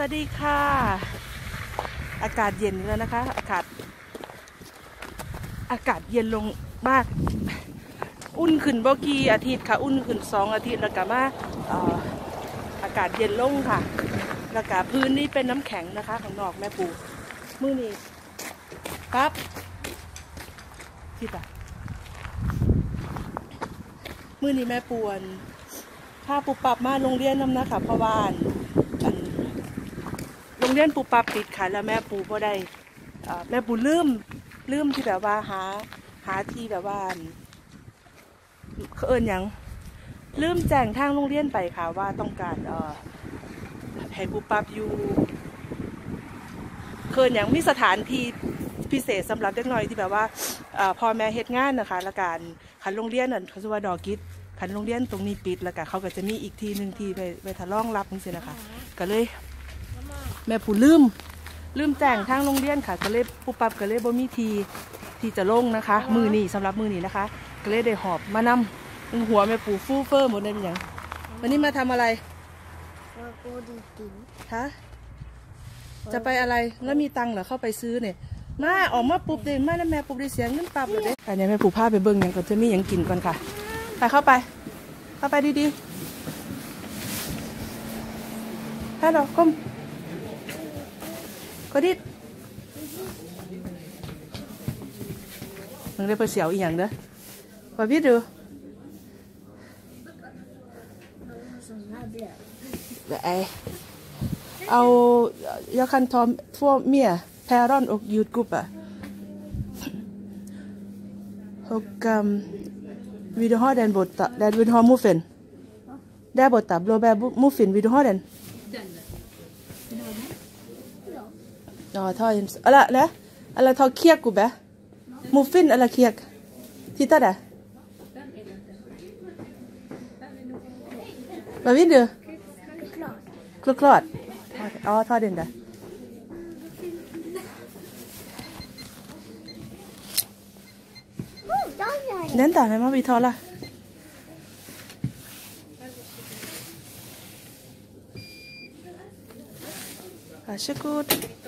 สวัสดีค่ะ อากาศเย็นแล้วนะคะ อากาศ อากาศเย็นลงมาก อุ่นขึ้นบ่กี่อาทิตย์ค่ะ อุ่นขึ้นสองอาทิตย์แล้วก็มาอ่ออากาศเย็นลงค่ะ แล้วก็พื้นนี่เป็นน้ำแข็งนะคะข้างนอกแม่ปูมือนี่ปั๊บที่ตะมือนี้แม่ปวนพาปูปรับมาโรงเรียนน้ำนะคะเพราะว่าอันอัน รงเรียนปูปับปิดค่ะแล้วแม่ปูก็ได้แม่ปูลืมลืมที่แบบว่าหาหาที่แบบว่าเขาเอิญยังลืมแจ้งทางโรงเรียนไปค่ะว่าต้องการเอ่อให้ปูปับอยู่เคินอย่างมีสถานที่พิเศษสำหรับเด็กน้อยที่แบบว่าอพ่อแม่เฮ็ดงานนะคะและการขันโรงเรียนนั่นเขาจะว่าดอกกิจขันโรงเรียนตรงนี้ปิดแล้วก็เขาก็จะมีอีกทีหนึ่งที่ไปไปทะล่องรับนี่สินะคะ ก็เลย แม่ผู้ลืม ลืมแจ้งทางโรงเรียนค่ะก็เลยปุ๊บปั๊บก็เลยบ่มีทีที่จะลงนะคะ มือนี้สำหรับมือนี้นะคะ ก็เลยได้หอบมานำหัวแม่ปู่ฟู่เฟอร์หมดเลยเป็นหยังวันนี้มาทำอะไรว่ากูดีกินคะจะไปอะไรแล้วมีตังค์เหรอเข้าไปซื้อเนี่ยมาออกมาปุ๊บเดนมาแล้วแม่ปุ๊บได้เสียเงินปั๊บเลยเด้อันนี้แม่ปู่พาไปเบิ่งหยังก่อนจะมีหยังกินก่อนค่ะไปเข้าไป เข้าไปดีๆฮัลโหลก้ม ก็ดิดมึงได้เพื่อเสียวอีหย่างเด้อว่าพี่ดูเดี๋ไอเอายาคันทอมทั่วเมียแพรอนอกยูดกุปอะหกกำวิดีฮอแดนบดตะแดนวิดีโอมูฟินได้บดตับโรแบบมูฟินวิดีฮอแดน Nej, det blir lite. Ta dina grejer nu gubbe. Ja, hej då. Ta allting. Du ansvarar sig, det är dina. Så, เราฮอลลี่ชาย vänta. Du kan lämna i din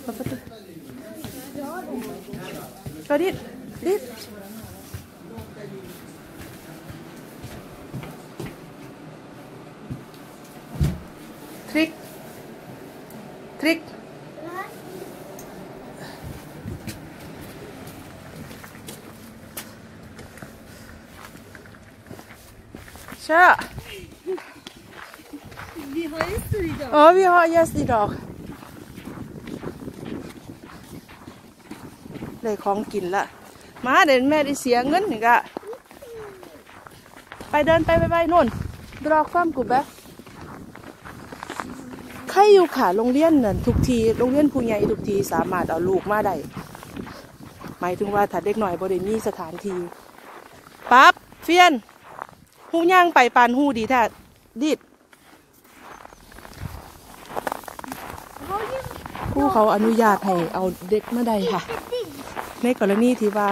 เปิดประตูก็ดิดดิดทริก ทริก Tja! Vi har ju sida Ja, vi har gäst idag. ได้ของกินละ มาเดี๋ยวแม่ได้เสียเงินนี่กะไปเดินไปไปไปนู่นดรอกความกูแบะใครอยู่ค่ะโรงเรียนนั่นทุกทีโรงเรียนผู้ใหญ่ทุกทีสามารถเอาลูกมาได้หมายถึงว่าถ้าเด็กหน่อยบ่ได้มีสถานที่ปั๊บเฟียน หูย่างไปปานหูดีแท้ดิดผู้เขาอนุญาตให้เอาเด็กมาได้ค่ะ ในกรณีที่ว่า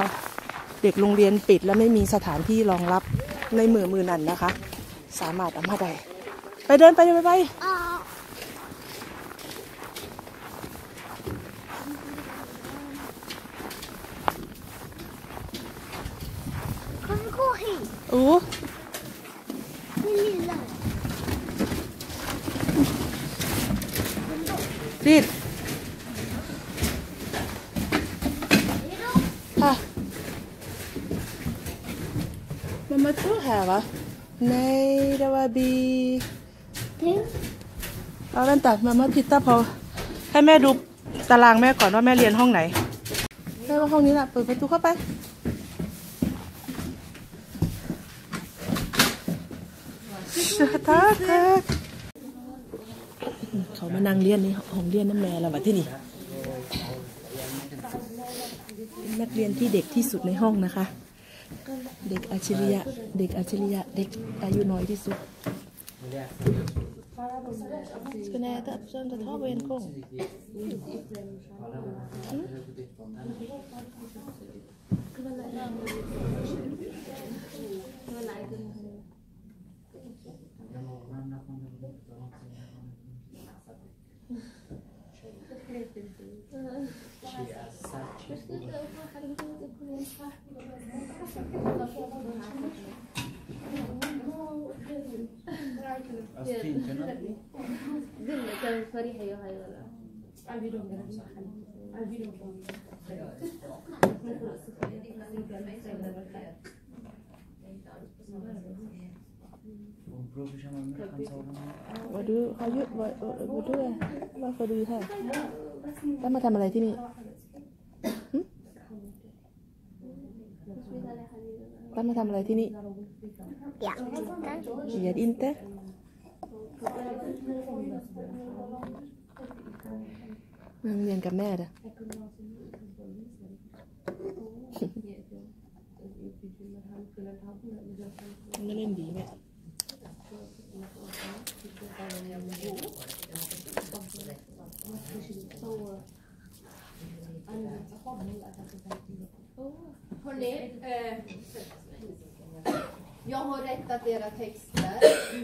เด็กโรงเรียนปิดและไม่มีสถานที่รองรับในมือมือนั้นนะคะ สามารถเอามาได้ไปเดินไปไปไป อ่าคนกูหิ อู้ นี่เลย รีดค่ะมันมาตู้แหวะในเดวาบีถึงเอาแว่นตามามาพิตตาพอให้แม่ดูตารางแม่ก่อนว่าแม่เรียนห้องไหนแม่ว่าห้องนี้แหละเปิดประตูเข้าไปสตาร์ท เขามานั่งเรียนนี่ห้องเรียนน้ำแม่เราวะที่นี่นักเรียนที่เด็กที่สุดในห้องนะคะ เด็กอัจฉริยะ เด็กอัจฉริยะ เด็กอายุน้อยที่สุด Ska ni äta วัดดูเขาเยอะวัดวัดดูวัดเาคดูค่ะแล้วมาทำอะไรที่นี่แล้วมาทำอะไรที่นี่อยากอินเตอร์ โรงเรียนกับแม่ด่ะไม่เล่นดีแม่คนนี้เออ jag har rättat era texter,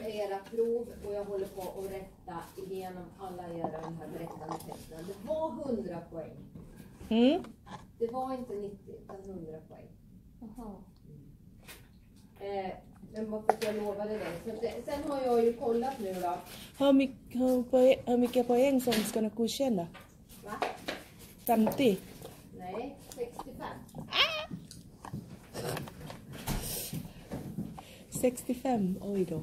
era prov och jag håller på att rätta igenom alla era de här berättande texterna. Det var 100 poäng. อืม Det var inte 90 utan 100 poäng. Eh, men fick jag lovade dig. Det, sen har jag ju kollat nu då. Hur mycket, hur, poäng, hur mycket poäng som ska ni godkänna? Va? 50? Nej, 65. 65, oj då.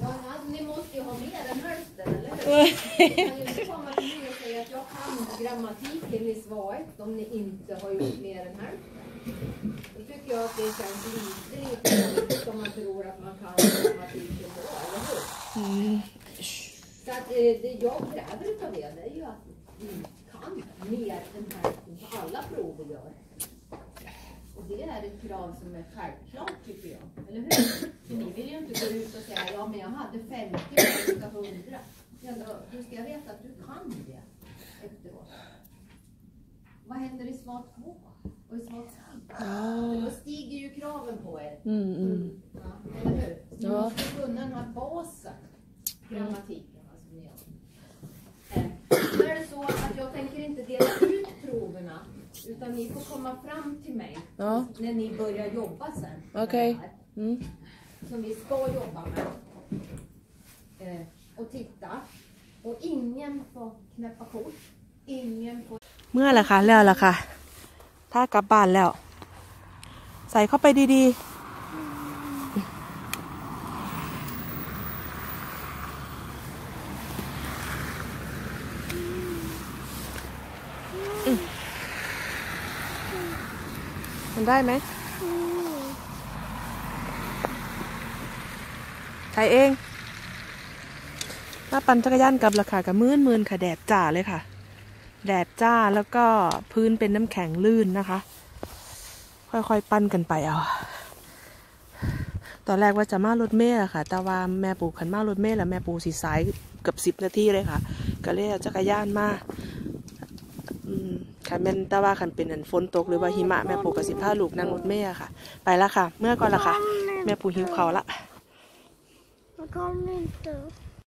Ja, ni måste ju ha mer än hälften, eller hur? Ni kan ju inte komma till mig och säga att jag kan grammatiken i svaret om ni inte har gjort mer än hälften. Då tycker jag att det känns lite, lite konstigt om man tror att man kan grammatiken bra, eller hur? Mm. Så att eh, det jag kräver utav er, det är ju att ni kan mer än hälften på alla prov vi gör. Och det är ett krav som är självklart tycker jag. Eller hur? För ni vill ju inte gå ut och säga, ja men jag hade 50 utav 100. Ja, då, då ska jag veta att du kan det efteråt. Vad händer i svar 2 och i svar 3? Ja. Då stiger ju kraven på er. Mm, mm. Ja, eller hur? Ni Ja. måste kunna den här basen, grammatiken. Alltså, ni. Eh, Nu är det så att jag tänker inte dela utan ni får komma fram till mig Ja. när ni börjar jobba sen. med Okej. det här, Mm. Som vi ska jobba med. Eh, och titta. Och ingen får knäppa kort. Ingen får เมื่อล่ะคะแล้วล่ะค่ะถ้ากลับบ้านแล้ว ใส่เข้าไปดีๆอืม ได้ไหมใส่เองมาปั่นจักรยานกับราคากับมื่นมื่นๆค่ะแดดจ้าเลยค่ะ แดดจ้าแล้วก็พื้นเป็นน้ำแข็งลื่นนะคะ ค่อยๆ ปั้นกันไปเอา ตอนแรกว่าจะมารถเมล์อะค่ะ แต่ว่าแม่ปู่ขันมารถเมล์แล้วแม่ปู่สีสายเกือบสิบนาทีเลยค่ะ ก็เลยเอาจักรยานมาอืม คันแม่นแต่ว่าคันเป็นอันฝนตกหรือว่าหิมะแม่ปู่กับสิบห้าลูกนั่งรถเมล์ค่ะ ไปละค่ะ เมื่อก่อนละค่ะ แม่ปู่หิวเขาละ Come inte.